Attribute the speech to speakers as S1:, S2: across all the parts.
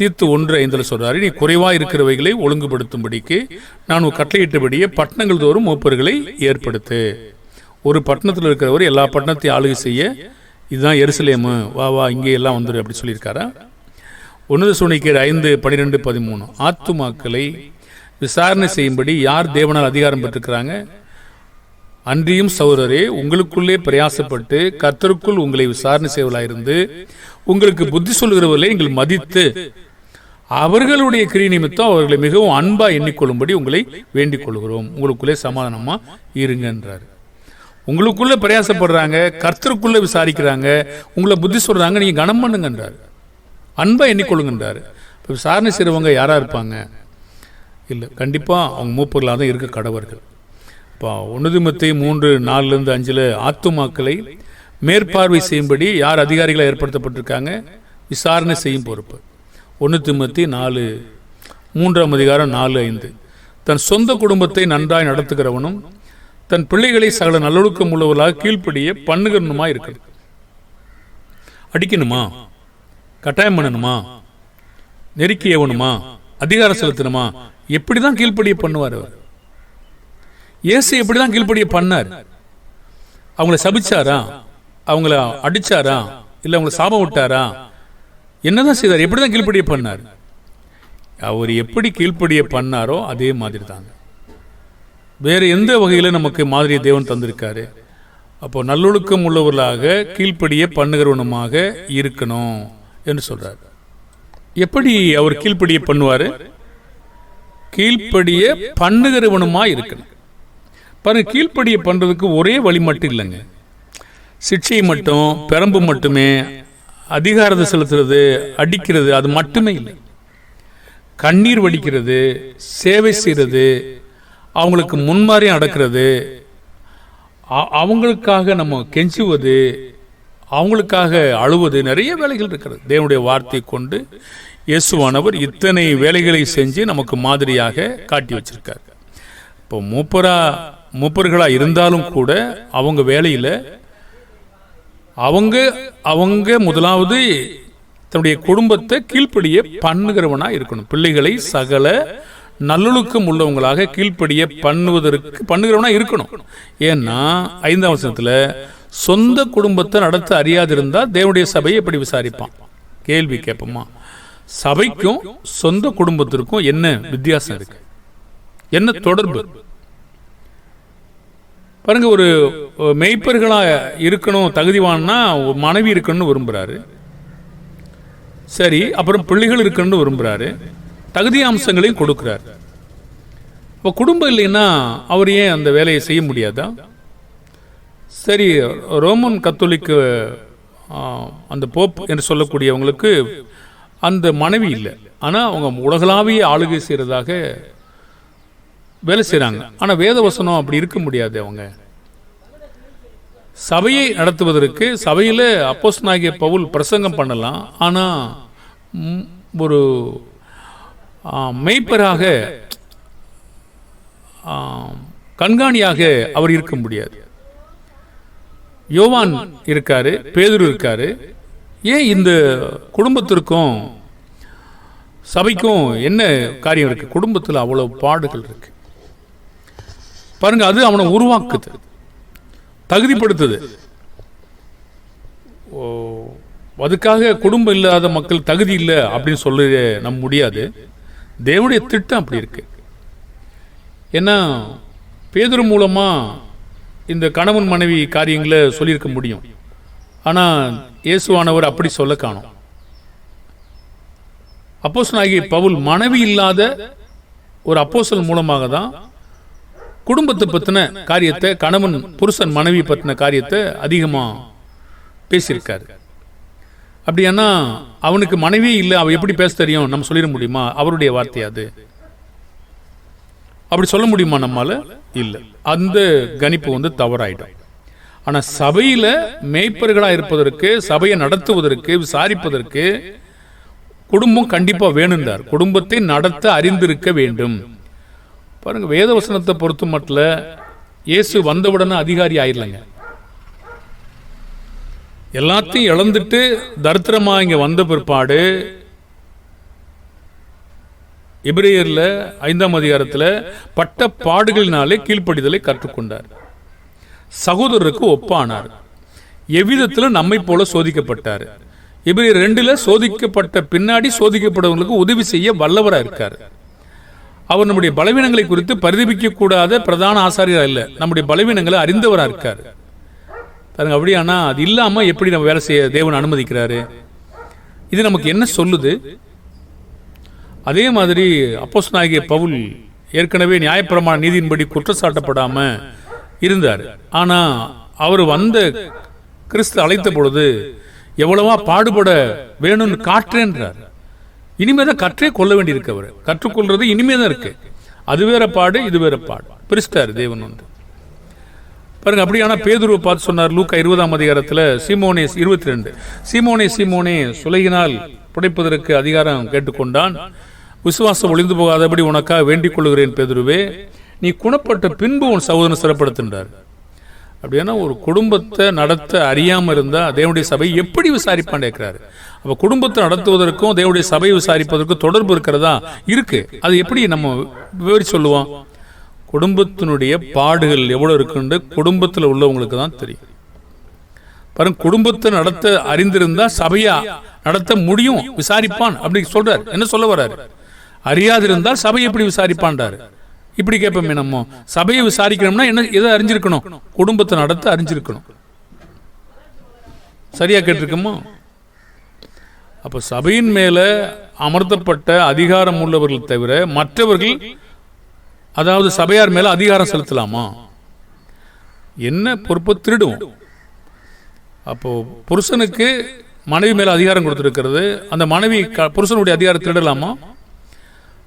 S1: தீர்த்து ஒன்று ஐந்தில் சொல்றாரு நீ குறைவாக இருக்கிறவைகளை ஒழுங்குபடுத்தும்படிக்கு நான் கட்டளையிட்டபடியே பட்டணங்கள் தோறும் மூப்பர்களை ஏற்படுத்து. ஒரு பட்டணத்தில் இருக்கிறவர் எல்லா பட்டணத்தையும் ஆளுகை செய்ய இதுதான் எருசலேமு வா வா இங்கே எல்லாம் வந்துரு அப்படி சொல்லியிருக்காரா? ஒன்று சுனிக்கிற ஐந்து பன்னிரெண்டு பதிமூணு. ஆத்துமாக்களை விசாரணை செய்யும்படி யார் தேவனால் அதிகாரம் பெற்றிருக்கிறாங்க? அன்றியும் சௌரரே உங்களுக்குள்ளே பிரயாசப்பட்டு கர்த்தருக்குள் உங்களை விசாரணை செய்வலாயிருந்து உங்களுக்கு புத்தி சொல்கிறவர்களை நீங்கள் மதித்து அவர்களுடைய கிரி நிமித்தம் அவர்களை மிகவும் அன்பா எண்ணிக்கொள்ளும்படி உங்களை வேண்டிக் கொள்கிறோம் உங்களுக்குள்ளே சமாதானமா இருங்கன்றார். உங்களுக்குள்ள பிரயாசப்படுறாங்க கர்த்தருக்குள்ள விசாரிக்கிறாங்க உங்களை புத்தி சொல்றாங்க நீங்க கனம் பண்ணுங்கன்றார். அன்பா எண்ணிக்கொள்ளுங்கன்றார். இப்போ விசாரணை செய்கிறவங்க யாராக இருப்பாங்க? இல்லை கண்டிப்பாக அவங்க மூப்பர்களாக தான் இருக்க கடவர்கள். இப்போ ஒன்றுதிமத்தை மூன்று நாலுலேருந்து அஞ்சில் ஆத்துமாக்களை மேற்பார்வை செய்யும்படி யார் அதிகாரிகளாக ஏற்படுத்தப்பட்டிருக்காங்க? விசாரணை செய்யும் பொறுப்பு. ஒன்று திமுத்தி நாலு மூன்றாம் அதிகாரம் நாலு ஐந்து. தன் சொந்த குடும்பத்தை நன்றாய் நடத்துகிறவனும் தன் பிள்ளைகளை சகல நல்லொழுக்கம் உள்ளவர்களாக கீழ்ப்படிய பண்ணுகிறனுமா இருக்கணும் அடிக்கணுமா? கட்டாயம் பண்ணணுமா? நெருக்கி ஏவணுமா அதிகாரம் செலுத்தணுமா? எப்படி தான் கீழ்ப்படிய பண்ணுவார் அவர்? இயேசு எப்படிதான் கீழ்ப்படிய பண்ணார்? அவங்கள சபிச்சாரா? அவங்கள அடிச்சாரா? இல்லை அவங்கள சாபம் விட்டாரா? என்னதான் செய்தார்? எப்படி தான் கீழ்ப்படிய பண்ணார்? அவர் எப்படி கீழ்ப்படிய பண்ணாரோ அதே மாதிரி தாங்க வேறு எந்த வகையில் நமக்கு மாதிரி தேவன் தந்திருக்காரு? அப்போ நல்லொழுக்கம் உள்ளவர்களாக கீழ்ப்படிய பண்ணுகிறவனுமாக இருக்கணும் என்று சொல்கிறார் எப்படி அவர் கீழ்ப்படிய பண்ணுவார்? கீழ்ப்படிய பண்ணுகிறவனுமா இருக்கணும். பாருங்க கீழ்ப்படிய பண்ணுறதுக்கு ஒரே வழி மட்டும் இல்லைங்க. சிக்ஷை மட்டும் பெரம்பு மட்டுமே அதிகாரத்தை செலுத்துறது அடிக்கிறது அது மட்டுமே இல்லை. கண்ணீர் வடிக்கிறது சேவை செய்கிறது அவங்களுக்கு முன்மாறி நடக்கிறது அவங்களுக்காக நம்ம கெஞ்சுவது அவங்களுக்காக அழுவது நிறைய வேலைகள் இருக்கிறது. தேவனுடைய வார்த்தை கொண்டு இயேசுவானவர் இத்தனை வேலைகளை செஞ்சு நமக்கு மாதிரியாக காட்டி வச்சிருக்காரு. இப்போ மூப்பரா மூப்பர்களாக இருந்தாலும் கூட அவங்க வேலையில் அவங்க அவங்க முதலாவது தன்னுடைய குடும்பத்தை கீழ்ப்படிய பண்ணுகிறவனா இருக்கணும். பிள்ளைகளை சகல நல்லொழுக்கம் உள்ளவங்களாக கீழ்ப்படிய பண்ணுவதற்கு பண்ணுகிறவனா இருக்கணும். ஏன்னா ஐந்தாம் வசனத்துல சொந்த குடும்பத்தை நடத்த அறியாதிருந்தால் தேவனுடைய சபையை எப்படி விசாரிப்பான்? கேள்வி கேட்போமா? சபைக்கும் சொந்த குடும்பத்திற்கும் என்ன வித்தியாசம் இருக்கு? என்ன தொடர்பு? பாருங்க ஒரு மெய்ப்பர்களாக இருக்கணும் தகுதிவான்னா மனைவி இருக்கணும்னு விரும்புகிறாரு சரி அப்புறம் பிள்ளைகள் இருக்கணும்னு விரும்புகிறாரு தகுதி அம்சங்களையும் கொடுக்குறாரு. இப்போ குடும்பம் இல்லைன்னா அவர் ஏன் அந்த வேலையை செய்ய முடியாதா? சரி ரோமன் கத்தோலிக்க அந்த போப் என்று சொல்லக்கூடியவங்களுக்கு அந்த மனைவி இல்லை. ஆனால் அவங்க உலகளாவிய ஆளுகை செய்கிறதாக வேலை செய்கிறாங்க ஆனால் வேதவசனம் அப்படி இருக்க முடியாது அவங்க. சபையை நடத்துவதற்கு சபையில் அப்போஸ்தலனாகிய பவுல் பிரசங்கம் பண்ணலாம். ஆனால் ஒரு மெய்ப்பராக கண்காணியாக அவர் இருக்க முடியாது. யோவான் இருக்காரு பேதுரு இருக்காரு. ஏன் இந்த குடும்பத்திற்கும் சபைக்கும் என்ன காரியம் இருக்கு? குடும்பத்தில் அவ்வளோ பாடுகள் இருக்கு. பாருங்க அது அவனை உருவாக்குது. தகுதிப்படுத்துது. ஓ, அதுக்காக குடும்பம் இல்லாத மக்கள் தகுதி இல்லை அப்படின்னு சொல்ல நம்ம முடியாது. தேவனுடைய திட்டம் அப்படி இருக்கு. ஏன்னா பேதர் மூலமா இந்த கணவன் மனைவி காரியங்களை சொல்லியிருக்க முடியும். ஆனா இயேசுவானவர் அப்படி சொல்ல காணும். அப்போஸ்தலனாகிய பவுல் மனைவி இல்லாத ஒரு அப்போசல் மூலமாக தான் குடும்பத்தை பற்றின காரியத்தை கணவன் புருஷன் மனைவி பற்றின காரியத்தை அதிகமாக பேசியிருக்காரு. அப்படியானா அவனுக்கு மனைவி இல்லை அவள் எப்படி பேச தெரியும்? நம்ம சொல்லிட முடியுமா? அவருடைய வார்த்தை அது. அப்படி சொல்ல முடியுமா நம்மால்? இல்லை. அந்த கணிப்பு வந்து தவறாயிடும். ஆனால் சபையில் மேய்ப்பர்களாக இருப்பதற்கு சபையை நடத்துவதற்கு விசாரிப்பதற்கு குடும்பம் கண்டிப்பாக வேணுன்றார் குடும்பத்தை நடத்த அறிந்திருக்க வேண்டும். பாருங்க வேதவசனத்தை பொறுத்த மட்டும் இயேசு வந்தவுடனே அதிகாரி ஆயிரலங்க. எல்லாத்தையும் இழந்துட்டு தரித்திரமா இங்க வந்த பிற்பாடு எபிரேயர்ல ஐந்தாம் அதிகாரத்தில் பட்ட பாடுகளினாலே கீழ்ப்படிதலை கற்றுக்கொண்டார். சகோதரருக்கு ஒப்பானார். எவ்விதத்தில் நம்மை போல சோதிக்கப்பட்டார். எபிரேயர் ரெண்டுல சோதிக்கப்பட்ட பின்னாடி சோதிக்கப்படுவங்களுக்கு உதவி செய்ய வல்லவராக இருக்கார். அவர் நம்முடைய பலவீனங்களை குறித்து பரிதபிக்க கூடாத பிரதான ஆசாரியர் இல்லை நம்முடைய பலவீனங்களை அறிந்தவராக இருக்கார். பாருங்க அப்படியானா அது இல்லாமல் எப்படி நம்ம வேலை செய்ய தேவன் அனுமதிக்கிறாரு? இது நமக்கு என்ன சொல்லுது? அதே மாதிரி அப்போஸ் நாயகிய பவுல் ஏற்கனவே நியாயப்பிரமாண நீதியின்படி குற்றச்சாட்டப்படாமல் இருந்தார். ஆனா அவர் வந்த கிறிஸ்து அழைத்த பொழுது எவ்வளவா பாடுபட வேணும்னு காற்றேன்றார். இனிமே தான் கற்றே கொள்ள வேண்டியிருக்கு அவர். கற்றுக்கொள்றது இனிமே தான் இருக்கு. அது வேற பாடு இது வேற பாடு. பிரிஸ்டார் தேவன் வந்து. பாருங்க அப்படியான பேதுருவை பார்த்து சொன்னார் லூக்கா இருபதாம் அதிகாரத்தில் சீமோனே இருபத்தி ரெண்டு சீமோனே சீமோனே சுலையினால் புடைப்பதற்கு அதிகாரம் கேட்டுக்கொண்டான். விசுவாசம் ஒளிந்து போகாதபடி உனக்காக வேண்டிக் கொள்கிறேன் பேதுருவே. நீ குணப்பட்ட பின்பு உன் சகோதரன் சிறப்படுத்துன்றார். அப்படின்னா ஒரு குடும்பத்தை நடத்த அறியாம இருந்தா தேவனுடைய சபை எப்படி விசாரிப்பான் கேட்கிறாரு. அப்ப குடும்பத்தை நடத்துவதற்கும் தேவனுடைய சபையை விசாரிப்பதற்கும் தொடர்பு இருக்கிறதா? இருக்கு. அது எப்படி நம்ம விவரிச்சு சொல்லுவோம்? குடும்பத்தினுடைய பாடுகள் எவ்வளவு இருக்குன்னு குடும்பத்தில் உள்ளவங்களுக்கு தான் தெரியும். பாருங்க குடும்பத்தை நடத்த அறிந்திருந்தா சபையா நடத்த முடியும். விசாரிப்பான். அப்படி சொல்றார். என்ன சொல்ல வர்றாரு? அறியாதிருந்தால் சபை எப்படி விசாரிப்பான்றாரு? இப்படி கேட்போமே நம்ம. சபையை விசாரிக்கணும்னா என்ன எதை அறிஞ்சிருக்கணும்? குடும்பத்தை நடத்த அறிஞ்சிருக்கணும். சரியா கேட்டிருக்கோமோ? அப்போ சபையின் மேலே அமர்த்தப்பட்ட அதிகாரம் உள்ளவர்கள் தவிர மற்றவர்கள் அதாவது சபையார் மேலே அதிகாரம் செலுத்தலாமா? என்ன பொறுப்பை திருடுவோம் அப்போது புருஷனுக்கு மனைவி மேலே அதிகாரம் கொடுத்துருக்கிறது. அந்த மனைவி க- புருஷனுடைய அதிகாரம் திருடலாமா?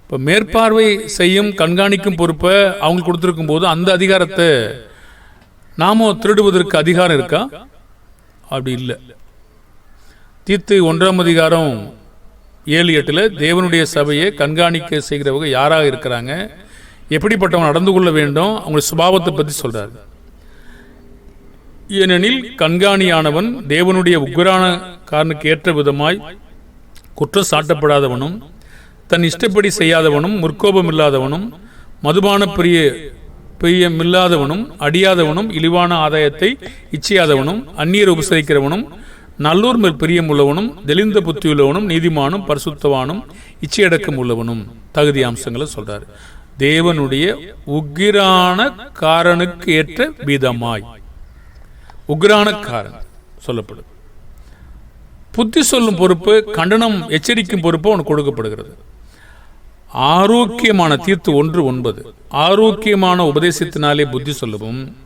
S1: இப்போ மேற்பார்வை செய்யும் கண்காணிக்கும் பொறுப்பை அவங்களுக்கு கொடுத்துருக்கும் போது அந்த அதிகாரத்தை நாமும் திருடுவதற்கு அதிகாரம் இருக்கா? அப்படி இல்லை. தீத்து ஒன்றாம் அதிகாரம் ஏழு எட்டில் தேவனுடைய சபையை கண்காணிக்க செய்கிறவங்க யாராக இருக்கிறாங்க? எப்படிப்பட்டவங்க நடந்து கொள்ள வேண்டும்? அவங்க சுபாவத்தை பற்றி சொல்கிறார் ஏனெனில் கண்காணியானவன் தேவனுடைய உக்ரான காரனுக்கு ஏற்ற விதமாய் குற்றம் சாட்டப்படாதவனும் தன் இஷ்டப்படி செய்யாதவனும் முற்கோபம் இல்லாதவனும் மதுபான பிரிய பிரியமில்லாதவனும் அடியாதவனும் இழிவான ஆதாயத்தை இச்சையாதவனும் அந்நியர் உபசரிக்கிறவனும் நல்லூர் மேல் பிரியமுள்ளவனும் தெளிந்த புத்தியுள்ளவனும் நீதிமானும் பரிசுத்தவானும் இச்சையடக்கம் உள்ளவனும். தகுதி அம்சங்களை சொல்றாரு. தேவனுடைய உக்கிரான காரனுக்கு ஏற்ற வீதமாய் உக்ரான காரன் புத்தி சொல்லும் பொறுப்பு கண்டனம் எச்சரிக்கும் பொறுப்பு அவனுக்கு கொடுக்கப்படுகிறது. ஆரோக்கியமான தீர்த்து ஒன்று ஒன்பது. ஆரோக்கியமான உபதேசத்தினாலே புத்தி சொல்லவும்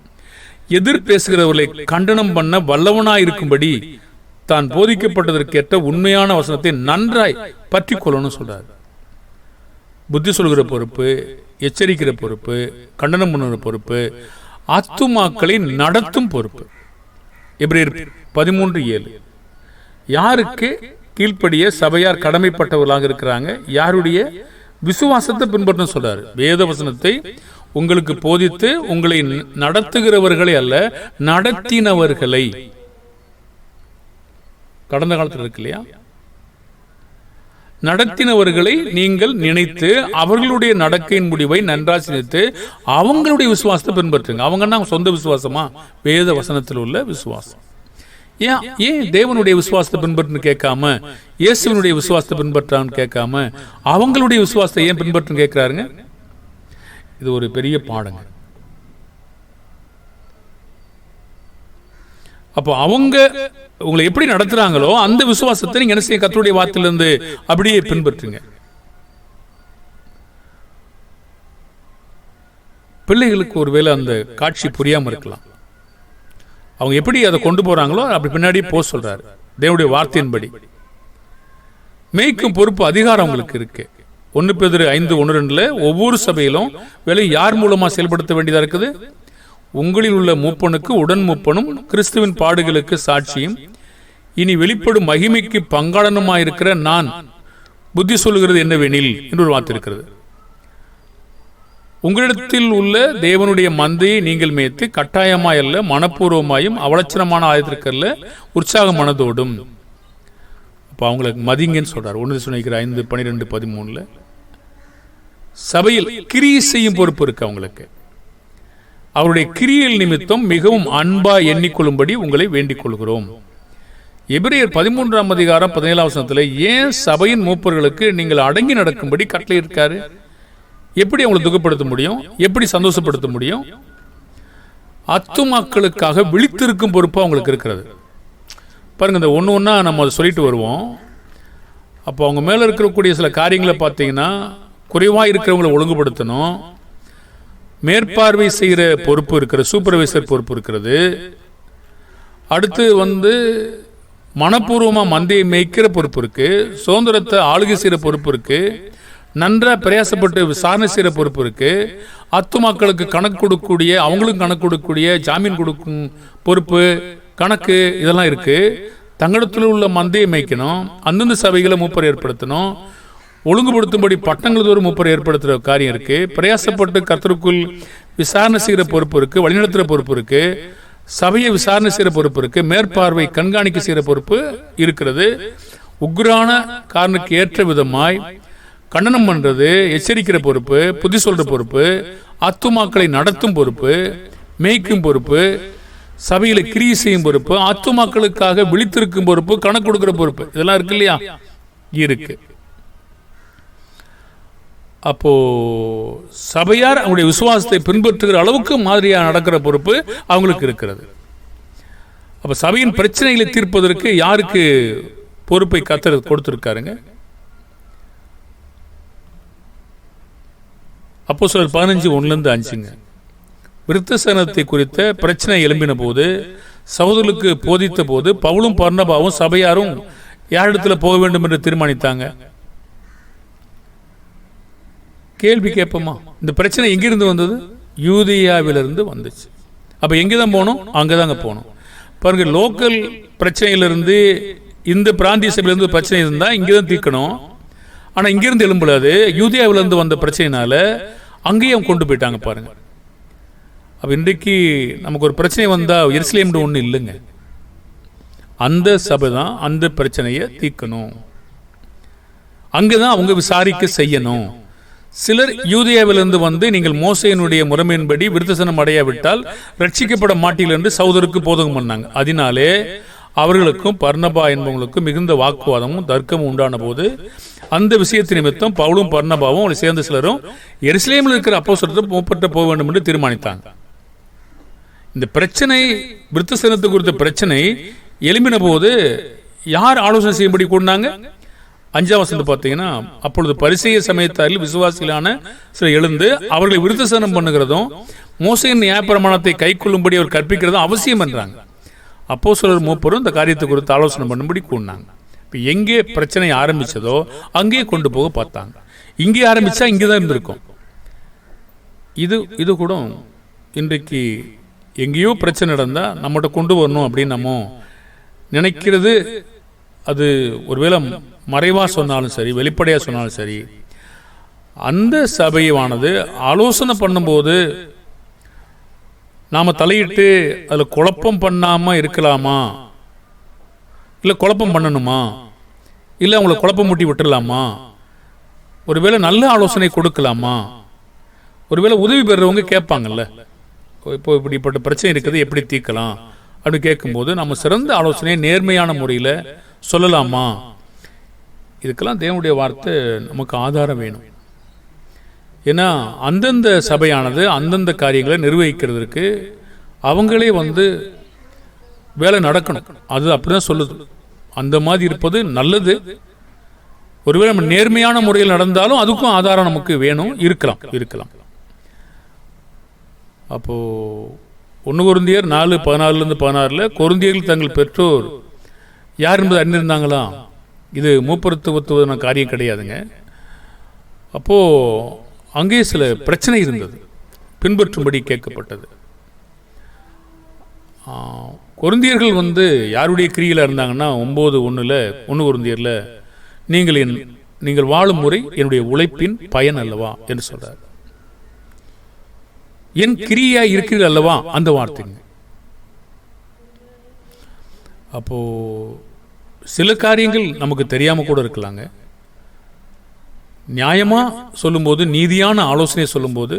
S1: எதிர் பேசுகிறவர்களை கண்டனம் பண்ண வல்லவனாயிருக்கும்படி தான் போதிக்கப்பட்டதற்கேற்ற உண்மையான வசனத்தை நன்றாய் பற்றி கொள்ளணும் சொல்கிறார் புத்தி சொல்கிற பொறுப்பு எச்சரிக்கிற பொறுப்பு கண்டனம் பண்ணுகிற பொறுப்பு ஆத்துமாக்களை நடத்தும் பொறுப்பு. எப்ரேர் பதிமூன்று ஏழு. யாருக்கு கீழ்ப்படிய சபையார் கடமைப்பட்டவர்களாக இருக்கிறாங்க? யாருடைய விசுவாசத்தை பின்பற்றணும் சொல்றாரு. வேத வசனத்தை உங்களுக்கு போதித்து உங்களை நடத்துகிறவர்களை அல்ல நடத்தினவர்களை. கடந்த காலத்தில் இருக்கு இல்லையா? நடத்தினவர்களை நீங்கள் நினைத்து அவர்களுடைய நடக்கையின் முடிவை நன்றாக சிந்தித்து அவங்களுடைய விசுவாசத்தை பின்பற்றுங்க. அவங்கன்னா சொந்த விசுவாசமா? வேத வசனத்தில் உள்ள விசுவாசம். ஏன் ஏன் தேவனுடைய விசுவாசத்தை பின்பற்றுன்னு கேட்காம இயேசுவனுடைய விசுவாசத்தை பின்பற்றான்னு கேட்காம அவங்களுடைய விசுவாசத்தை ஏன் பின்பற்றுன்னு கேட்கிறாருங்க? இது ஒரு பெரிய பாடங்க. அப்போ அவங்க உங்களை எப்படி நடத்துறாங்களோ அந்த விசுவாசத்தை நீங்க என்ன செய்ய கத்தருடைய வார்த்தையிலிருந்து அப்படியே பின்பற்றுங்க. பிள்ளைகளுக்கு ஒருவேளை அந்த காட்சி புரியாம இருக்கலாம். அவங்க எப்படி அதை கொண்டு போறாங்களோ அப்படி பின்னாடியே போக சொல்றாரு. தேவனுடைய வார்த்தையின்படி. மேய்க்கும் பொறுப்பு அதிகாரம் அவங்களுக்கு இருக்கு. ஒன்று பேர் ஐந்து ஒன்று ரெண்டுல ஒவ்வொரு சபையிலும் வேலை யார் மூலமா செயல்படுத்த வேண்டியதாக இருக்குது? உங்களில் உள்ள மூப்பனுக்கு உடன் மூப்பனும் கிறிஸ்துவின் பாடுகளுக்கு சாட்சியும் இனி வெளிப்படும் மகிமைக்கு பங்காளனுமாயிருக்கிற நான் புத்தி சொல்லுகிறது என்னவெனில் என்று ஒரு வார்த்தை இருக்கிறது உங்களிடத்தில் உள்ள தேவனுடைய மந்தையை நீங்கள் மேய்த்து கட்டாயமாய் அல்ல மனப்பூர்வமாயும் அவலட்சணமான ஆயத்திற்கல்ல உற்சாக மனதோடும் அப்போ அவங்களுக்கு மதிங்கன்னு சொல்றார். ஒன்று சொன்னிக்கிற ஐந்து பன்னிரெண்டு பதிமூணுல. சபையில் கிரி செய்யும் பொறுப்பு இருக்கு அவங்களுக்கு. அவருடைய கிரியல் நிமித்தம் மிகவும் அன்பா எண்ணிக்கொள்ளும்படி உங்களை வேண்டிக் கொள்கிறோம் எபிரியர் பதிமூன்றாம் அதிகாரம் பதினேழாம் வசனத்தில் ஏன் சபையின் மூப்பர்களுக்கு நீங்கள் அடங்கி நடக்கும்படி கட்டளை இருக்காரு? எப்படி அவங்களை துக்கப்படுத்த முடியும்? எப்படி சந்தோஷப்படுத்த முடியும்? அத்து மக்களுக்காக விழித்திருக்கும் பொறுப்பு அவங்களுக்கு இருக்கிறது. பாருங்க இந்த ஒன்று ஒன்றா நம்ம அதை சொல்லிட்டு வருவோம். அப்போ அவங்க மேலே இருக்கக்கூடிய சில காரியங்களை பார்த்தீங்கன்னா குறைவாக இருக்கிறவங்களை ஒழுங்குபடுத்தணும். மேற்பார்வை செய்கிற பொறுப்பு இருக்கிறது சூப்பர்வைசர் பொறுப்பு இருக்கிறது. அடுத்து வந்து மனப்பூர்வமாக மந்தையை மேய்க்கிற பொறுப்பு இருக்குது சுதந்திரத்தை ஆளுகை செய்கிற பொறுப்பு இருக்குது நன்றாக பிரயாசப்பட்டு விசாரணை செய்கிற பொறுப்பு இருக்குது அத்து மக்களுக்கு கணக்கு கொடுக்கக்கூடிய அவங்களுக்கும் கணக்கு கொடுக்கக்கூடிய ஜாமீன் கொடுக்கும் பொறுப்பு கணக்கு இதெல்லாம் இருக்குது தங்களிடத்தில் உள்ள மந்தையை மேய்க்கணும். அந்தந்த சபைகளை மூப்பர் ஏற்படுத்தணும். ஒழுங்குபடுத்தும்படி பட்டங்கள் தோறும் முப்பர் ஏற்படுத்துகிற காரியம் இருக்கு. பிரயாசப்பட்டு கத்தருக்குள் விசாரணை செய்கிற பொறுப்பு இருக்கு வழிநடத்துகிற பொறுப்பு இருக்கு சபையை விசாரணை செய்கிற பொறுப்பு இருக்கு மேற்பார்வை கண்காணிக்க செய்கிற பொறுப்பு இருக்கிறது. உக்ரான காரனுக்கு ஏற்ற விதமாய் கண்டனம் பண்ணுறது எச்சரிக்கிற பொறுப்பு புத்தி சொல்கிற பொறுப்பு அத்துமாக்களை நடத்தும் பொறுப்பு மேய்க்கும் பொறுப்பு சபையில் கிரியை செய்யும் பொறுப்பு ஆத்துமாக்களுக்காக விழித்திருக்கும் பொறுப்பு கணக்கு கொடுக்கிற பொறுப்பு இதெல்லாம் இருக்கு இல்லையா? இருக்கு. அப்போது சபையார் அவங்களுடைய விசுவாசத்தை பின்பற்றுகிற அளவுக்கு மாதிரியாக நடக்கிற பொறுப்பு அவங்களுக்கு இருக்கிறது. அப்போ சபையின் பிரச்சனைகளை தீர்ப்பதற்கு யாருக்கு பொறுப்பை கத்தர் கொடுத்துருக்காருங்க? அப்போ சிலர் பதினஞ்சு ஒன்றுலேருந்து அஞ்சுங்க. விருத்தசனத்தை குறித்த பிரச்சனை எழும்பின போது சகோதரர்களுக்கு போதித்த போது பவுலும் பர்ணபாவும் சபையாரும் யாரிடத்துல போக வேண்டும் என்று தீர்மானித்தாங்க. கேள்வி கேட்போமா? இந்த பிரச்சனை எங்கிருந்து வந்தது? யூதியாவிலிருந்து வந்துச்சு. அப்போ எங்கே தான் போகணும் அங்கே தாங்க போகணும் பாருங்கள் லோக்கல் பிரச்சனையிலிருந்து இந்த பிராந்திய சபையிலேருந்து பிரச்சனை இருந்தால் இங்கே தான் தீர்க்கணும். ஆனால் இங்கேருந்து எழும்பலாது யூதியாவிலிருந்து வந்த பிரச்சனைனால அங்கேயும் கொண்டு போயிட்டாங்க பாருங்கள் அப்போ இன்றைக்கு நமக்கு ஒரு பிரச்சனை வந்தால் எருசலேம்னு ஒன்று இல்லைங்க. அந்த சபை தான் அந்த பிரச்சனையை தீர்க்கணும். அங்கே தான் அவங்க விசாரிக்க செய்யணும். சிலர் யூதியாவிலிருந்து வந்து நீங்கள் மோசையினுடைய முறைமையின்படி விருத்தசனம் அடையாவிட்டால் ரட்சிக்கப்பட மாட்டீர்கள் என்று சௌதருக்கு போதகம் பண்ணாங்க. அதனாலே அவர்களுக்கும் பர்ணபா என்பவங்களுக்கும் மிகுந்த வாக்குவாதமும் தர்க்கமும் உண்டான போது அந்த விஷயத்து நிமித்தம் பவுலும் பர்ணபாவும் அவளை சேர்ந்த சிலரும் எருசலேமில் இருக்கிற அப்போ மூப்பற்ற போக வேண்டும் என்று தீர்மானித்தாங்க. இந்த பிரச்சனை விருத்தசனத்து குறித்த பிரச்சனை எழும்பின போது யார் ஆலோசனை செய்யும்படி கூடினாங்க? அஞ்சாம் வசந்து பார்த்தீங்கன்னா அப்பொழுது பரிசெய சமயத்தாரில் விசுவாசிகளான சில எழுந்து அவர்களை விருத்தசனம் பண்ணுகிறதும் மோசையின் நியாயப்பிரமாணத்தை கை கொள்ளும்படி அவர் கற்பிக்கிறதும் அவசியம் என்றாங்க. அப்போ சிலர் மூப்பரும் இந்த காரியத்தை குறித்து ஆலோசனை பண்ணும்படி கூடினாங்க இப்போ எங்கே பிரச்சனை ஆரம்பித்ததோ அங்கேயே கொண்டு போக பார்த்தாங்க. இங்கே ஆரம்பித்தா இங்கே தான் இருந்திருக்கும். இது இது கூட இன்றைக்கு எங்கேயோ பிரச்சனை நடந்தால் நம்மகிட்ட கொண்டு வரணும் அப்படின்னு நம்ம நினைக்கிறது அது ஒருவேளை மறைவாக சொன்னாலும் சரி வெளிப்படையாக சொன்னாலும் சரி அந்த சபையானது ஆலோசனை பண்ணும்போது நாம் தலையிட்டு அதில் குழப்பம் பண்ணாமல் இருக்கலாமா? இல்லை குழப்பம் பண்ணணுமா? இல்லை அவங்கள குழப்பம் மூட்டி விட்டுடலாமா? ஒருவேளை நல்ல ஆலோசனை கொடுக்கலாமா? ஒருவேளை உதவி பெறுறவங்க கேட்பாங்கல்ல இப்போ இப்படிப்பட்ட பிரச்சனை இருக்குது எப்படி தீர்க்கலாம்? அப்படின்னு கேட்கும்போது நம்ம சிறந்த ஆலோசனையை நேர்மையான முறையில் சொல்லலாமா? இதுக்கெல்லாம் தேவனுடைய வார்த்தை நமக்கு ஆதாரம் வேணும். ஏன்னா அந்தந்த சபையானது அந்தந்த காரியங்களை நிர்வகிக்கிறதுக்கு அவங்களே வந்து வேலை நடக்கணும். அது அப்படிதான் சொல்லுது. அந்த மாதிரி இருப்பது நல்லது. ஒருவேளை நம்ம நேர்மையான முறையில் நடந்தாலும் அதுக்கும் ஆதாரம் நமக்கு வேணும். இருக்கலாம் இருக்கலாம். அப்போ ஒன்று குருந்தியர் நாலு பதினாலுலேருந்து பதினாறில் குருந்தியர்கள் தங்கள் பெற்றோர் யார் என்பது அறிந்திருந்தாங்களா? இது மூப்பருத்துவத்துவதான காரியம் கிடையாதுங்க. அப்போது அங்கே சில பிரச்சனை இருந்தது. பின்பற்றும்படி கேட்கப்பட்டது. குருந்தியர்கள் வந்து யாருடைய கிரியில் இருந்தாங்கன்னா ஒம்பது ஒன்றில் ஒன்று குருந்தியரில் நீங்கள் என் நீங்கள் வாழும் முறை என்னுடைய உழைப்பின் பயன் அல்லவா? என்று சொல்கிறார் என் கிரியா இருக்கிறீர்கள் அல்லவா? அந்த வார்த்தைங்க. அப்போது சில காரியங்கள் நமக்கு தெரியாமல் கூட இருக்கலாங்க. நியாயமாக சொல்லும்போது நீதியான ஆலோசனை சொல்லும்போது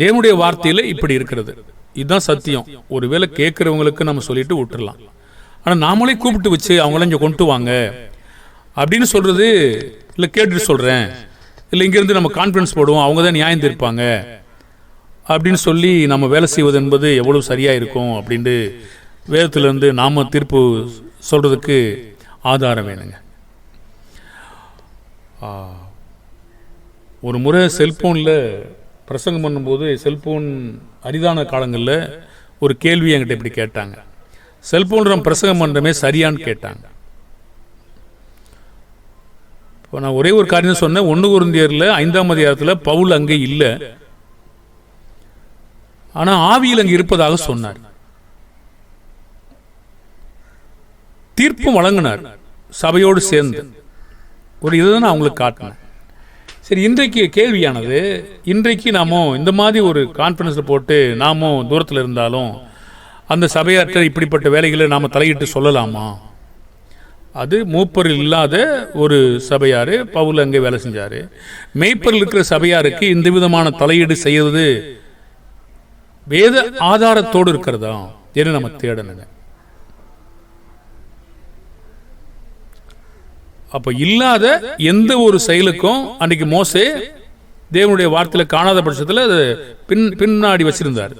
S1: தேவனுடைய வார்த்தையில் இப்படி இருக்கிறது. இதுதான் சத்தியம். ஒருவேளை கேட்குறவங்களுக்கு நம்ம சொல்லிட்டு விட்டுறலாம். ஆனால் நாமளே கூப்பிட்டு வச்சு அவங்கள இங்கே கொண்டு வாங்க. அப்படின்னு சொல்கிறது இல்லை கேட்டுட்டு சொல்கிறேன் இல்லை இங்கேருந்து நம்ம கான்ஃபிடன்ஸ் போடுவோம் அவங்க தான் நியாயம் தீர்ப்பாங்க. அப்படின்னு சொல்லி நம்ம வேலை செய்வது என்பது எவ்வளவு சரியாக இருக்கும் அப்படின்ட்டு வேதத்துலேருந்து நாம் தீர்ப்பு சொல்கிறதுக்கு ஆதாரம் வேணுங்க. ஒரு முறை செல்ஃபோனில் பிரசங்கம் பண்ணும்போது செல்ஃபோன் அரிதான காலங்களில் ஒரு கேள்வி என்கிட்ட இப்படி கேட்டாங்க. செல்ஃபோன் நம்ம பிரசங்கம் பண்ணுறமே சரியான்னு கேட்டாங்க. இப்போ நான் ஒரே ஒரு காரியம் சொன்னேன். ஒன்று குருந்தியரில் ஐந்தாம் அதிகாரத்தில் பவுல் அங்கே இல்லை. ஆனால் ஆவியில் அங்கே இருப்பதாக சொன்னார். தீர்ப்பும் வழங்கினார். சபையோடு சேர்ந்து. ஒரு இதுதான் நான் அவங்களுக்கு காட்டினேன். சரி இன்றைக்கு கேள்வியானது இன்றைக்கு நாமோ இந்த மாதிரி ஒரு கான்ஃபரன்ஸில் போட்டு நாமோ தூரத்தில் இருந்தாலும் அந்த சபையாற்ற இப்படிப்பட்ட வேலைகளை நாம் தலையிட்டு சொல்லலாமா? அது மூப்பர் இல்லாத ஒரு சபையார் பவுல் அங்கே வேலை செஞ்சார். மெய்ப்பரில் இருக்கிற சபையாருக்கு இந்த விதமான தலையீடு செய்வது வேத ஆதாரத்தோடு இருக்கிறதா? என்று நம்ம தேடணுங்க. அப்போ இல்லாத எந்த ஒரு செயலுக்கும் அன்னைக்கு மோசே தேவனுடைய வார்த்தையில் காணாத பட்சத்தில் அது பின் பின்னாடி வச்சிருந்தார்.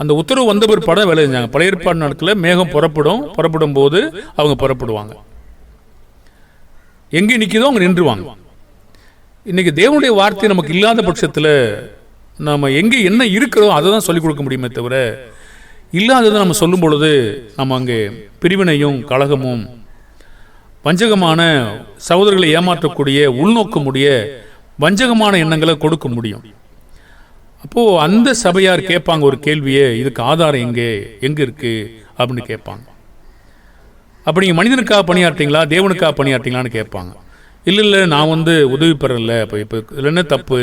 S1: அந்த உத்தரவு வந்த பிற்பாடு வேலை செஞ்சாங்க. பழைய ஏற்பாடு நாட்களில் மேகம் புறப்படும் புறப்படும் போது அவங்க புறப்படுவாங்க. எங்கே நிற்கிதோ அவங்க நின்றுவாங்க. இன்னைக்கு தேவனுடைய வார்த்தை நமக்கு இல்லாத பட்சத்தில் நம்ம எங்கே என்ன இருக்கிறதோ அதை தான் சொல்லிக் கொடுக்க முடியுமே தவிர இல்லாததை நம்ம சொல்லும் பொழுது நம்ம அங்கே பிரிவினையும் கழகமும் வஞ்சகமான சகோதரர்களை ஏமாற்றக்கூடிய உள்நோக்கமுடைய வஞ்சகமான எண்ணங்களை கொடுக்க முடியும். அப்போது அந்த சபையார் கேட்பாங்க ஒரு கேள்வியை இதுக்கு ஆதாரம் எங்கே? எங்கே இருக்குது அப்படின்னு கேட்பாங்க. அப்போ நீங்கள் மனிதனுக்காக பணியாற்றிங்களா தேவனுக்காக பணியாட்டிங்களான்னு கேட்பாங்க. இல்லை இல்லை நான் வந்து உதவி பெறல. இப்போ இப்போ இதுல என்ன தப்பு?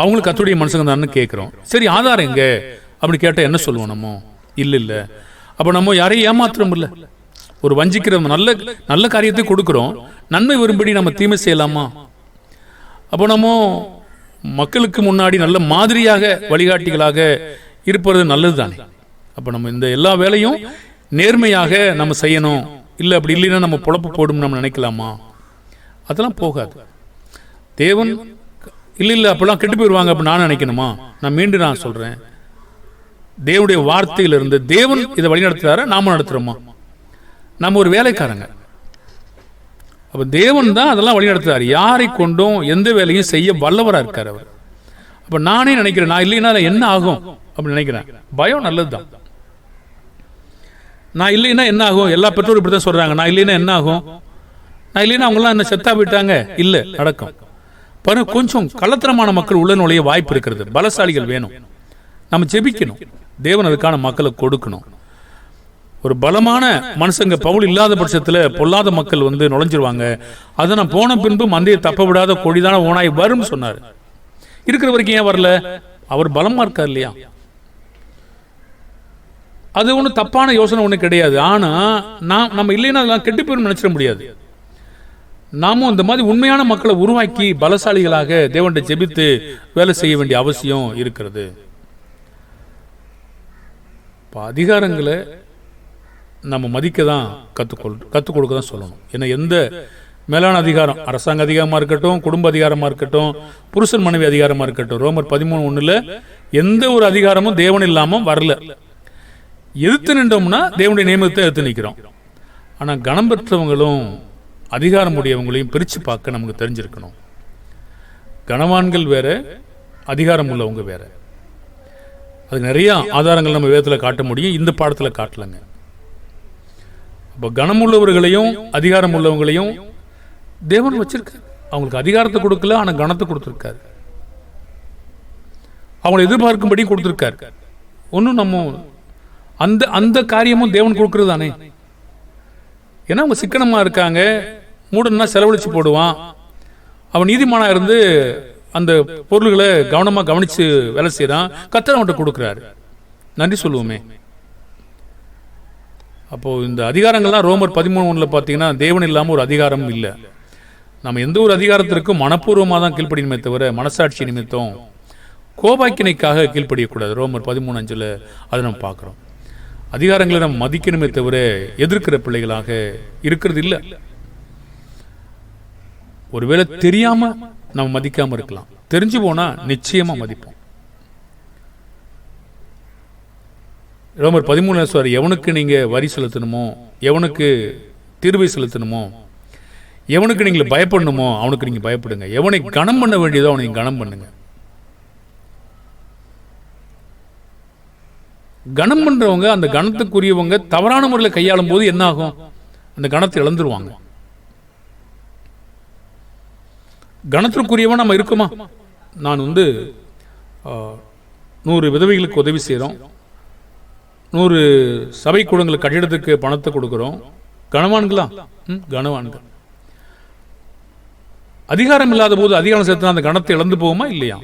S1: அவங்களுக்கு கத்துடைய மனுஷங்க தானே கேட்குறோம். சரி ஆதாரம் எங்கே? அப்படி கேட்டால் என்ன சொல்லுவோம் நம்ம? இல்லை இல்லை. அப்போ நம்ம யாரையும் ஏமாத்துறோம் இல்லை. ஒரு வஞ்சிக்கிற நல்ல நல்ல காரியத்தை கொடுக்குறோம். நன்மை வரும்படி நம்ம தீமை செய்யலாமா? அப்போ நம்ம மக்களுக்கு முன்னாடி நல்ல மாதிரியாக வழிகாட்டிகளாக இருப்பது நல்லது தானே அப்போ நம்ம இந்த எல்லா வேலையும் நேர்மையாக நம்ம செய்யணும். இல்லை அப்படி இல்லைன்னா நம்ம பொழப்பு போடும் நம்ம நினைக்கலாமா? அதெல்லாம் போகாது. தேவன் இல்லை இல்லை அப்போல்லாம் கெட்டு போயிடுவாங்க அப்போ நான் நினைக்கணுமா? நான் மீண்டும் நான் சொல்கிறேன் தேவனுடைய வார்த்தையிலிருந்து தேவன் இதை வழி நடத்துகிறார நாம நடத்துகிறோமா நம்ம ஒரு வேலைக்காரங்க. அப்போ தேவன் தான் அதெல்லாம் வழிநடத்துறாரு. யாரை கொண்டும் எந்த வேலையும் செய்ய வல்லவராக இருக்கார் அவர். அப்போ நானே நினைக்கிறேன் நான் இல்லைன்னா என்ன ஆகும் அப்படின்னு நினைக்கிறேன். பயம் நல்லதுதான். நான் இல்லைன்னா என்ன ஆகும்? எல்லா பெற்றோரும் இப்படி தான் சொல்கிறாங்க நான் இல்லைன்னா என்ன ஆகும்? நான் இல்லைன்னா அவங்களாம் என்ன செத்தா போயிட்டாங்க? இல்லை நடக்கும். பாருங்க கொஞ்சம் கள்ளத்தனமான மக்கள் உள்ள நுழைய வாய்ப்பு இருக்கிறது. பலசாலிகள் வேணும். நம்ம ஜெபிக்கணும். தேவன் அதுக்கான மக்களை கொடுக்கணும். ஒரு பலமான மனுஷங்க பவுல் இல்லாத பட்சத்தில் பொல்லாத மக்கள் வந்து நுழைஞ்சிருவாங்க. அதை நான் போன பின்பு மந்தையை தப்ப விடாத கொடிதான ஓனாய் வரும்னு சொன்னார். இருக்கிற வரைக்கும் ஏன் வரல? அவர் பலமா இருக்கார் இல்லையா? அது ஒன்றும் தப்பான யோசனை ஒன்றும் கிடையாது. ஆனா நான் நம்ம இல்லைன்னா அதெல்லாம் கெட்டு போயிடும் நினச்சிட முடியாது. நாமும் இந்த மாதிரி உண்மையான மக்களை உருவாக்கி பலசாலிகளாக தேவன்கிட்ட ஜெபித்து வேலை செய்ய வேண்டிய அவசியம் இருக்கிறது. இப்போ அதிகாரங்களை நம்ம மதிக்க தான் கற்றுக்கொள் கற்றுக் கொடுக்க தான் சொல்லணும். ஏன்னா எந்த மேலான அதிகாரம் அரசாங்க அதிகாரமாக இருக்கட்டும் குடும்ப அதிகாரமாக இருக்கட்டும் புருஷன் மனைவி அதிகாரமாக இருக்கட்டும் ரோமர் பதிமூணு ஒன்றில் எந்த ஒரு அதிகாரமும் தேவன் இல்லாமல் வரல. எதிர்த்து நின்றோம்னா தேவனுடைய நியமத்தை எடுத்து நிற்கிறோம் ஆனால் கணம் பெற்றவங்களும் அதிகாரம் உடையவங்களையும் பிரித்து பார்க்க நமக்கு தெரிஞ்சிருக்கணும். கனவான்கள் வேற அதிகாரம் உள்ளவங்க வேற. அது நிறையா ஆதாரங்கள் நம்ம வேதத்தில் காட்ட முடியும். இந்த பாடத்தில் காட்டலைங்க. இப்போ கனமுள்ளவர்களையும் அதிகாரம் உள்ளவங்களையும் தேவன் வச்சிருக்காரு. அவங்களுக்கு அதிகாரத்தை கொடுக்கல ஆனால் கனத்தை கொடுத்துருக்காரு. அவங்களை எதிர்பார்க்கும்படி கொடுத்துருக்காரு. ஒன்றும் நம்ம அந்த அந்த காரியமும் தேவன் கொடுக்கறது தானே ஏன்னா அவங்க சிக்கனமாக இருக்காங்க. மூடன்னா செலவழிச்சு போடுவான். அவன் நீதிமானாக இருந்து அந்த பொருள்களை கவனமாக கவனித்து வேலை செய்கிறான் கத்தர் அவன்கிட்ட கொடுக்குறாரு. நன்றி சொல்லுவோமே. அப்போது இந்த அதிகாரங்கள்லாம் ரோமர் பதிமூணு ஒன்றில் பார்த்தீங்கன்னா தேவன் இல்லாமல் ஒரு அதிகாரம் இல்லை. நம்ம எந்த ஒரு அதிகாரத்திற்கும் மனப்பூர்வமாக தான் கீழ்ப்படியுமே தவிர மனசாட்சி நிமித்தம் கோபாக்கினைக்காக கீழ்ப்படியக்கூடாது. ரோமர் பதிமூணு அஞ்சில் அதை நம்ம பார்க்குறோம். அதிகாரங்களை நம்ம மதிக்கணுமே தவிர எதிர்க்கிற பிள்ளைகளாக இருக்கிறது இல்லை. ஒருவேளை தெரியாமல் நம்ம மதிக்காமல் இருக்கலாம். தெரிஞ்சு போனால் நிச்சயமாக மதிப்போம். ரோமர் பதிமூணு சார் எவனுக்கு நீங்கள் வரி செலுத்தணுமோ எவனுக்கு தீர்வை செலுத்தணுமோ எவனுக்கு நீங்கள் பயப்படணுமோ அவனுக்கு நீங்கள் பயப்படுங்க. எவனை கனம் பண்ண வேண்டியதோ அவனை கனம் பண்ணுங்க. கனம் பண்ணுறவங்க அந்த கணத்துக்குரியவங்க தவறான முறையில் கையாளும் போது என்ன ஆகும்? அந்த கணத்தை இழந்துருவாங்க. கணத்திற்குரியவன் நம்ம இருக்குமா? நான் வந்து நூறு விதவைகளுக்கு உதவி செய்கிறோம் நூறு சபை கூடங்கள் கட்டிடத்துக்கு பணத்தை கொடுக்குறோம். கனவான்களா? ம் கனவான்கள். அதிகாரம் இல்லாத போது அதிகாரம் சேர்த்து அந்த கணத்தை இழந்து போகுமா இல்லையா?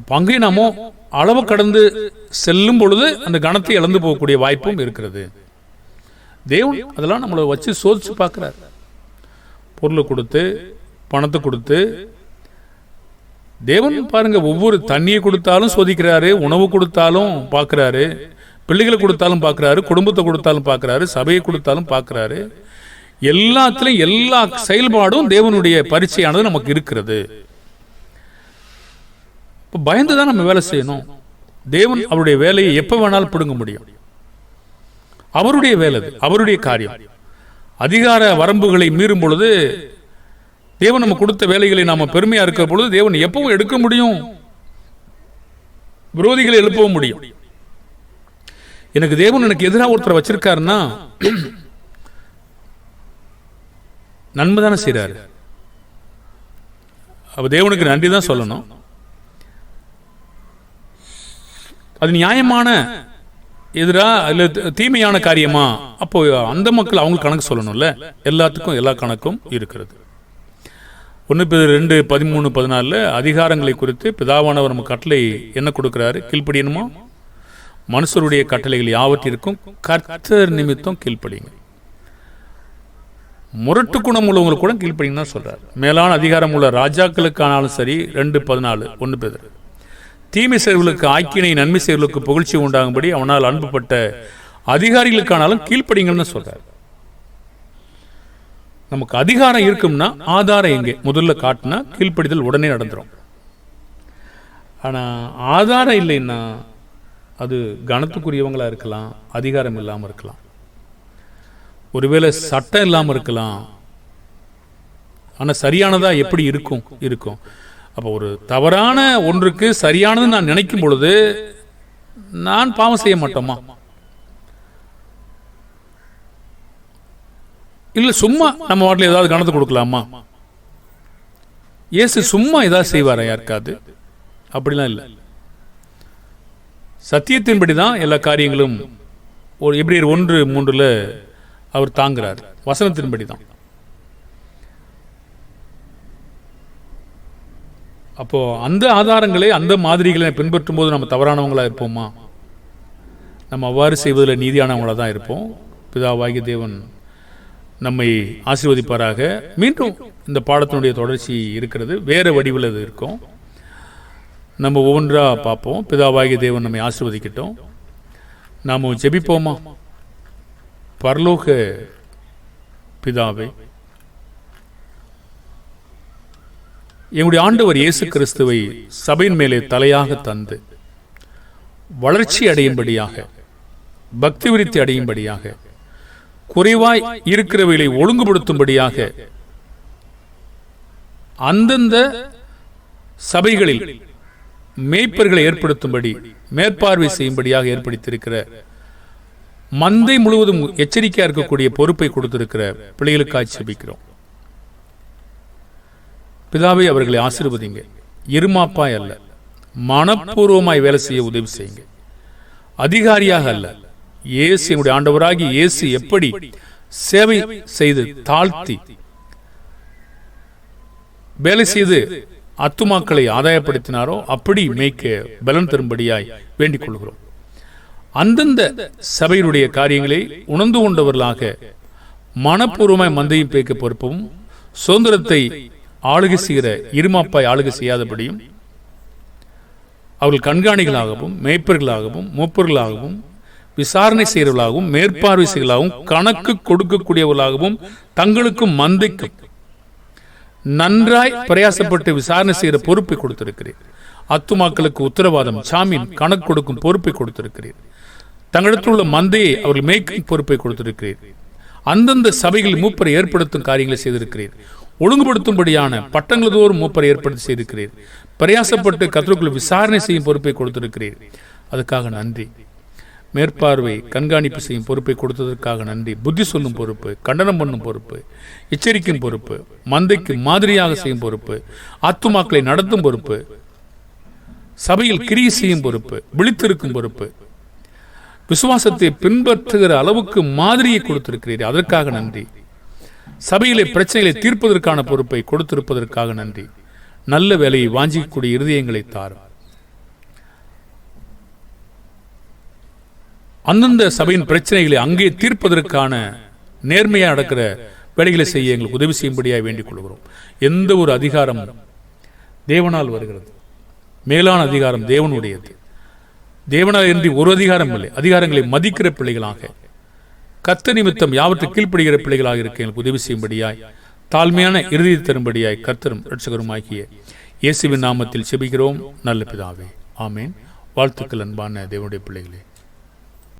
S1: அப்ப நாமோ அளவு கடந்து செல்லும் பொழுது அந்த கணத்தை இழந்து போகக்கூடிய வாய்ப்பும் இருக்கிறது. தேவன் அதெல்லாம் நம்மளை வச்சு சோதிச்சு பார்க்குறாரு. பொருளை கொடுத்து பணத்தை கொடுத்து தேவன் பாருங்க ஒவ்வொரு தண்ணியை கொடுத்தாலும் சோதிக்கிறாரு உணவு கொடுத்தாலும் பார்க்குறாரு பிள்ளைகளை கொடுத்தாலும் பார்க்கறாரு குடும்பத்தை கொடுத்தாலும் பார்க்கறாரு சபையை கொடுத்தாலும் பார்க்கறாரு. எல்லாத்துலயும் எல்லா செயல்பாடும் தேவனுடைய பரிச்சையானது நமக்கு இருக்கிறது. இப்போ பயந்து தான் நம்ம வேலை செய்யணும். தேவன் அவருடைய வேலையை எப்போ வேணாலும் பிடுங்க முடியும். அவருடைய வேலை அது அவருடைய காரியம். அதிகார வரம்புகளை மீறும் பொழுது தேவன் நம்ம கொடுத்த வேலைகளை நாம பெருமையா இருக்கிற பொழுது தேவன் எப்பவும் எடுக்க முடியும். விரோதிகளை எழுப்பவும் முடியும். எனக்கு தேவன் எனக்கு எதிராக ஒருத்தரை வச்சிருக்காருன்னா நன்மை தானே செய்றாரு தேவனுக்கு நன்றி தான் சொல்லணும். அது நியாயமான எதிரா இல்ல தீமையான காரியமா? அப்போ அந்த மக்கள் அவங்களுக்கு கணக்கு சொல்லணும்ல. எல்லாத்துக்கும் எல்லா கணக்கும் இருக்கிறது. ஒன்று இப்போ ரெண்டு பதிமூணு பதினாலில் அதிகாரங்களை குறித்து பிதாவானவர் நம்ம கட்டளை என்ன கொடுக்குறாரு? கீழ்ப்படியணுமா மனுஷருடைய கட்டளைகள் யாவற்றிற்கும் கர்த்தர் நிமித்தம் கீழ்ப்படிங்க. முரட்டு குணம் உள்ளவங்களுக்கு கூட கீழ்ப்படிங்க தான் சொல்கிறார் மேலான அதிகாரம் உள்ள ராஜாக்களுக்கானாலும் சரி ரெண்டு பதினாலு ஒன்று பேர் தீமை செயல்களுக்கு ஆக்கினை நன்மை செயல்களுக்கு புகழ்ச்சி உண்டாகும்படி அவனால் அன்புப்பட்ட அதிகாரிகளுக்கானாலும் கீழ்ப்படிங்கன்னு சொல்கிறார் நமக்கு அதிகாரம் இருக்கும்னா ஆதாரம் எங்கே? முதல்ல காட்டினா கீழ்ப்படிதல் உடனே நடந்துடும் ஆனால் ஆதாரம் இல்லைன்னா அது கனத்துக்குரியவங்களாக இருக்கலாம் அதிகாரம் இல்லாமல் இருக்கலாம். ஒருவேளை சட்டம் இல்லாமல் இருக்கலாம். ஆனால் சரியானதாக எப்படி இருக்கும்? இருக்கும். அப்போ ஒரு தவறான ஒன்றுக்கு சரியானது நான் நினைக்கும் பொழுது நான் பாவம் செய்ய மாட்டோமா? இல்லை சும்மா நம்ம வாட்டில் ஏதாவது கணத்து கொடுக்கலாமா? இயேசு சும்மா ஏதாவது செய்வாரா யாருக்காவது? அப்படிலாம் இல்லை. சத்தியத்தின்படி தான் எல்லா காரியங்களும் ஒரு எப்படி ஒன்று மூன்றில் அவர் தாங்குறார். வசனத்தின்படி தான். அப்போ அந்த ஆதாரங்களை அந்த மாதிரிகளை பின்பற்றும் போது நம்ம தவறானவங்களா இருப்போமா? நம்ம அவ்வாறு செய்வதில் நீதியானவங்களா தான் இருப்போம். பிதாவாகிய தேவன் நம்மை ஆசீர்வதிப்பாராக. மீண்டும் இந்த பாடத்தினுடைய தொடர்ச்சி இருக்கிறது. வேறு வடிவில் அது இருக்கும். நம்ம ஒவ்வொன்றாக பார்ப்போம். பிதாவாகிய தேவன் நம்மை ஆசீர்வதிக்கிட்டோம். நாம் ஜெபிப்போமா? பரலோக பிதாவை எங்களுடைய ஆண்டவர் இயேசு கிறிஸ்துவை சபையின் மேலே தலையாக தந்து வளர்ச்சி அடையும்படியாக பக்தி விருத்தி அடையும்படியாக குறைவாய் இருக்கிறவைகளை ஒழுங்குபடுத்தும்படியாக அந்தந்த சபைகளில் மேய்ப்பர்களை ஏற்படுத்தும்படி மேற்பார்வை செய்யும்படியாக ஏற்படுத்தியிருக்கிற மந்தை முழுவதும் எச்சரிக்கையா இருக்கக்கூடிய பொறுப்பை கொடுத்திருக்கிற பிள்ளைகளுக்காக செபிக்கிறோம் பிதாவை அவர்களை ஆசீர்வதிங்க. இருமாப்பாய் அல்ல மனப்பூர்வமாய் வேலை செய்ய உதவி செய்யுங்க. அதிகாரியாக அல்ல இயேசு எங்களுடைய ஆண்டவராகி இயேசு எப்படி சேவை செய்து தாழ்த்தி வேலை செய்து அத்துமாக்களை ஆதாயப்படுத்தினாரோ அப்படி மேய்க்க பலன் தரும்படியாய் வேண்டிக் கொள்கிறோம் அந்தந்த சபையினுடைய காரியங்களை உணர்ந்து கொண்டவர்களாக மனப்பூர்வமாய் மந்தையும் பேக்க பொறுப்பும் சுதந்திரத்தை ஆளுகை செய்கிற இருமாப்பாய் ஆளுகை செய்யாதபடியும் அவர்கள் கண்காணிகளாகவும் மேய்ப்பர்களாகவும் மூப்பர்களாகவும் விசாரணை செய்கிறவர்களாகவும் மேற்பார்வை செய்கிறவர்களாகவும் கணக்கு கொடுக்கக்கூடியவர்களாகவும் தங்களுக்கும் மந்தைக்கும் நன்றாய் பிரயாசப்பட்டு விசாரணை செய்கிற பொறுப்பை கொடுத்திருக்கிறேன். அத்துமாக்களுக்கு உத்தரவாதம் சாமீன் கணக்கு கொடுக்கும் பொறுப்பை கொடுத்திருக்கிறேன். தங்களிடத்தில் உள்ள மந்தையை அவர்கள் மேய்க்கும் பொறுப்பை கொடுத்திருக்கிறேன். அந்தந்த சபைகளில் மூப்பரை ஏற்படுத்தும் காரியங்களை செய்திருக்கிறேன். ஒழுங்குபடுத்தும்படியான பட்டங்கள் தோறும் மூப்பரை ஏற்படுத்தி செய்திருக்கிறேன். பிரயாசப்பட்டு கத்தருக்குள் விசாரணை செய்யும் பொறுப்பை கொடுத்திருக்கிறேன். அதுக்காக நன்றி. மேற்பார்வை கண்காணிப்பு செய்யும் பொறுப்பை கொடுத்ததற்காக நன்றி. புத்தி சொல்லும் பொறுப்பு கண்டனம் பண்ணும் பொறுப்பு எச்சரிக்கும் பொறுப்பு மந்தைக்கு மாதிரியாக செய்யும் பொறுப்பு ஆத்துமாக்களை நடத்தும் பொறுப்பு சபையில் கிரி செய்யும் பொறுப்பு விழித்திருக்கும் பொறுப்பு விசுவாசத்தை பின்பற்றுகிற அளவுக்கு மாதிரியை கொடுத்திருக்கிறீர்கள் அதற்காக நன்றி. சபையிலே பிரச்சனைகளை தீர்ப்பதற்கான பொறுப்பை கொடுத்திருப்பதற்காக நன்றி. நல்ல வேலையை வாஞ்சிக்கக்கூடிய இருதயங்களை தாரும். அந்தந்த சபையின் பிரச்சனைகளை அங்கே தீர்ப்பதற்கான நேர்மையாக நடக்கிற வேலைகளை செய்ய எங்களுக்கு உதவி செய்யும்படியாக வேண்டிக் கொள்கிறோம். எந்த ஒரு அதிகாரமும் தேவனால் வருகிறது. மேலான அதிகாரம் தேவனுடையது. தேவனால் இன்றி ஒரு அதிகாரம் இல்லை. அதிகாரங்களை மதிக்கிற பிள்ளைகளாக கத்த நிமித்தம் யாவற்றை கீழ்ப்படுகிற பிள்ளைகளாக இருக்க எங்களுக்கு உதவி செய்யும்படியாய் தாழ்மையான இறுதி தரும்படியாய் கர்த்தரும் ரட்சகருமாகிய இயேசுவின் நாமத்தில் செபிக்கிறோம். நல்ல பிதாவே. ஆமேன். வாழ்த்துக்கள் அன்பான தேவனுடைய பிள்ளைகளே.